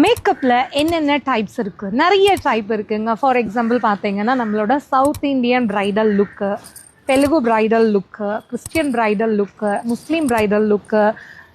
மேக்கப்பில் என்னென்ன டைப்ஸ் இருக்குது நிறைய டைப் இருக்குங்க. ஃபார் எக்ஸாம்பிள் பார்த்தீங்கன்னா நம்மளோட South Indian bridal look Telugu bridal look Christian bridal look Muslim bridal look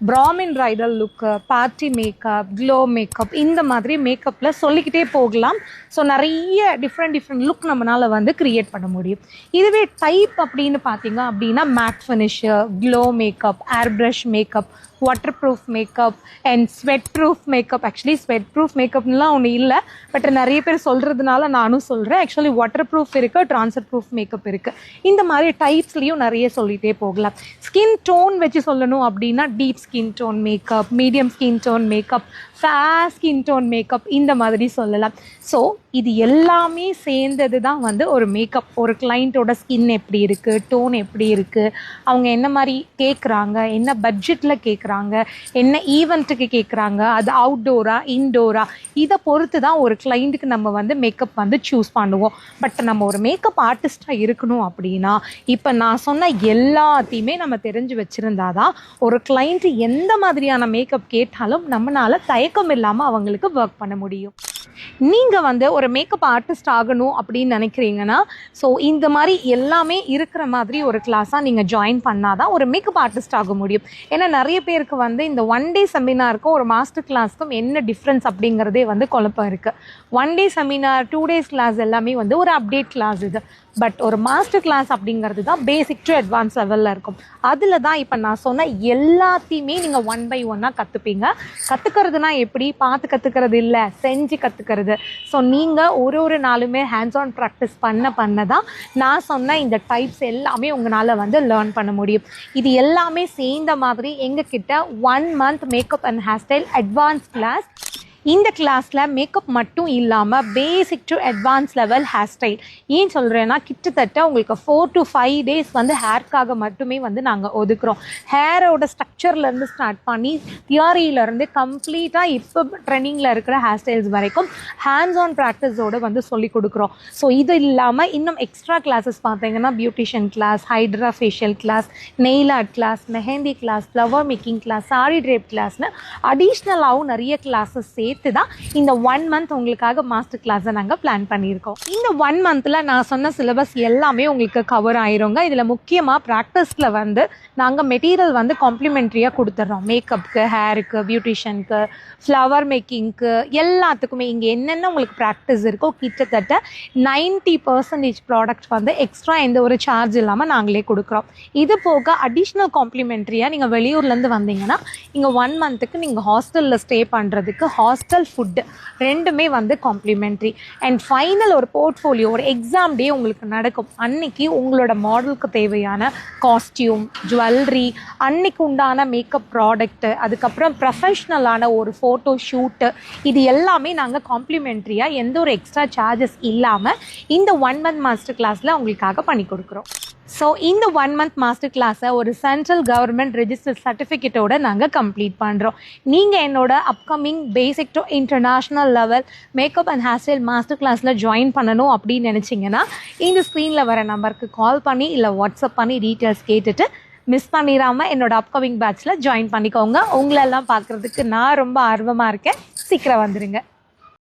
Brahmin bridal look party makeup glow makeup இந்த மாதிரி மேக்கப்பில் சொல்லிக்கிட்டே போகலாம். ஸோ நிறைய டிஃப்ரெண்ட் டிஃப்ரெண்ட் லுக் நம்மளால் வந்து க்ரியேட் பண்ண முடியும். இதுவே டைப் அப்படின்னு பார்த்தீங்க அப்படின்னா matte finish glow makeup air brush makeup water proof makeup and sweat proof makeup actually sweat proof மேக்கப்லாம் ஒன்று இல்லை பட் நிறைய பேர் சொல்கிறதுனால நானும் சொல்கிறேன் ஆக்சுவலி வாட்டர் ப்ரூஃப் இருக்குது ட்ரான்ஸ்ஃபர் ப்ரூஃப் மேக்கப் இருக்குது இந்த மாதிரி டைப்ஸ்லேயும் நிறைய சொல்லிகிட்டே போகலாம். ஸ்கின் டோன் வச்சு சொல்லணும் அப்படின்னா deep skin tone makeup medium skin tone makeup fair skin tone makeup இந்த மாதிரி சொல்லலாம். ஸோ இது எல்லாமே சேர்ந்தது தான் வந்து ஒரு மேக்கப் ஒரு கிளைண்ட்டோட ஸ்கின் எப்படி இருக்குது டோன் எப்படி இருக்குது அவங்க என்ன மாதிரி கேட்குறாங்க என்ன பட்ஜெட்டில் கேட்குறாங்க என்ன ஈவெண்ட்டுக்கு கேட்குறாங்க அது அவுட்டோரா இன்டோரா இதை பொறுத்து தான் ஒரு கிளைண்ட்டுக்கு நம்ம வந்து மேக்கப் வந்து சூஸ் பண்ணுவோம். பட் நம்ம ஒரு மேக்கப் ஆர்டிஸ்டாக இருக்கணும் அப்படின்னா இப்போ நான் சொன்ன எல்லாத்தையுமே நம்ம தெரிஞ்சு வச்சுருந்தா தான் ஒரு கிளைண்ட்டு எந்த மாதிரியான மேக்கப் கேட்டாலும் நம்மளால தயக்கம் இல்லாமல் அவங்களுக்கு ஒர்க் பண்ண முடியும். நீங்கள் வந்து ஒரு மேக்கப் ஆர்டிஸ்ட் ஆகணும் அப்படின்னு நினைக்கிறீங்கன்னா ஸோ இந்த மாதிரி எல்லாமே இருக்கிற மாதிரி ஒரு கிளாஸாக நீங்கள் ஜாயின் பண்ணால் தான் ஒரு மேக்கப் ஆர்டிஸ்ட் ஆக முடியும். ஏன்னா நிறைய பேருக்கு வந்து இந்த ஒன் டே செமினாருக்கும் ஒரு மாஸ்டர் கிளாஸ்க்கும் என்ன டிஃப்ரென்ஸ் அப்படிங்கிறதே வந்து குழப்பம் இருக்குது one day seminar two days class எல்லாமே வந்து ஒரு அப்டேட் கிளாஸ் இது. பட் ஒரு மாஸ்டர் கிளாஸ் அப்படிங்கிறது தான் பேசிக் டு அட்வான்ஸ் லெவலில் இருக்கும். அதில் தான் இப்போ நான் சொன்ன எல்லாத்தையுமே நீங்கள் ஒன் பை ஒன்னாக கற்றுப்பீங்க கற்றுக்கிறதுனா எப்படி? பார்த்து கற்றுக்கிறது இல்லை. செஞ்சு கற்றுக்கிறது ஸோ நீங்கள் ஒரு ஒரு நாளுமே ஹேண்ட்ஸ் ஆன் ப்ராக்டிஸ் பண்ண பண்ண தான் நான் சொன்ன இந்த டைப்ஸ் எல்லாமே உங்களால் வந்து லேர்ன் பண்ண முடியும். இது எல்லாமே சேர்ந்த மாதிரி எங்ககிட்ட one month makeup and hair style advance class இந்த கிளாஸில் மேக்கப் மட்டும் இல்லாமல் basic to advance level hair style ஏன் சொல்கிறேன்னா கிட்டத்தட்ட உங்களுக்கு ஃபோர் டு ஃபைவ் டேஸ் வந்து ஹேர்க்காக மட்டுமே வந்து நாங்கள் ஒதுக்குறோம். ஹேரோட ஸ்ட்ரக்சர்லேருந்து ஸ்டார்ட் பண்ணி தியாரியிலேருந்து கம்ப்ளீட்டாக இப்போ ட்ரெண்டிங்கில் இருக்கிற ஹேர் ஸ்டைல்ஸ் வரைக்கும் ஹேண்ட்ஸ் ஆன் ப்ராக்டிஸோடு வந்து சொல்லி கொடுக்குறோம். ஸோ இது இல்லாமல் இன்னும் எக்ஸ்ட்ரா கிளாஸஸ் பார்த்தீங்கன்னா beautician class hydra facial class nail art class mehndi class flower making class sari drape கிளாஸ்னு அடிஷ்னலாகவும் நிறைய கிளாஸஸ் சேர்த்து தான் இந்த ஒன் மந்த் உங்களுக்காக மாஸ்டர் கிளாஸை நாங்கள் பிளான் பண்ணியிருக்கோம். இந்த ஒன் மந்தில் நான் சொன்ன சிலபஸ் எல்லாமே உங்களுக்கு கவர் ஆயிருங்க. இதில் முக்கியமாக ப்ராக்டிஸில் வந்து நாங்கள் மெட்டீரியல் வந்து காம்ப்ளிமெண்ட்ரியாக கொடுத்துட்றோம் மேக்கப்புக்கு ஹேருக்கு பியூட்டிஷியனுக்கு ஃப்ளவர் மேக்கிங்க்கு எல்லாத்துக்குமே இங்கே என்னென்ன உங்களுக்கு ப்ராக்டிஸ் இருக்கோ கிட்டத்தட்ட நைன்ட்டி பர்சன்டேஜ் ப்ராடக்ட் வந்து எக்ஸ்ட்ரா எந்த ஒரு சார்ஜ் இல்லாமல் நாங்களே கொடுக்குறோம். இது போக அடிஷ்னல் காம்ப்ளிமெண்ட்ரியாக நீங்கள் வெளியூர்லேருந்து வந்தீங்கன்னா இங்கே ஒன் மந்த்துக்கு நீங்கள் ஹாஸ்டலில் ஸ்டே பண்ணுறதுக்கு ஹாஸ்டல் ஃபுட்டு ரெண்டுமே வந்து காம்ப்ளிமெண்ட்ரி அண்ட் ஃபைனல் ஒரு போர்ட்ஃபோலியோ ஒரு எக்ஸாம் டே உங்களுக்கு நடக்கும். அன்னைக்கு உங்களோட மாடலுக்கு தேவையான காஸ்டியூம் ஜுவல்லரி அன்னைக்கு உண்டான மேக்கப் ப்ராடக்ட்டு அதுக்கப்புறம் ப்ரொஃபஷ்னலான ஒரு ஃபோட்டோ ஷூட்டு இது எல்லாமே நாங்கள் காம்ப்ளிமெண்ட்ரியாக எந்த ஒரு எக்ஸ்ட்ரா சார்ஜஸ் இல்லாமல் இந்த ஒன் மந்த் மாஸ்டர் கிளாஸில் உங்களுக்காக பண்ணி கொடுக்குறோம். ஸோ இந்த ஒன் மந்த் மாஸ்டர் கிளாஸை ஒரு சென்ட்ரல் கவர்மெண்ட் ரெஜிஸ்டர் சர்டிஃபிகேட்டோட நாங்கள் கம்ப்ளீட் பண்ணுறோம் நீங்கள் என்னோட upcoming basic to international level makeup and hair style master கிளாஸில் ஜாயின் பண்ணணும் அப்படின்னு நினச்சிங்கன்னா இந்த ஸ்க்ரீனில் வர நம்பருக்கு கால் பண்ணி இல்லை வாட்ஸ்அப் பண்ணி டீட்டெயில்ஸ் கேட்டுட்டு மிஸ் பண்ணிடாமல் என்னோட அப்கமிங் பேட்ச்சில் ஜாயின் பண்ணிக்கோங்க. உங்களெல்லாம் பார்க்குறதுக்கு நான் ரொம்ப ஆர்வமாக இருக்கேன். சீக்கிரம் வந்துடுங்க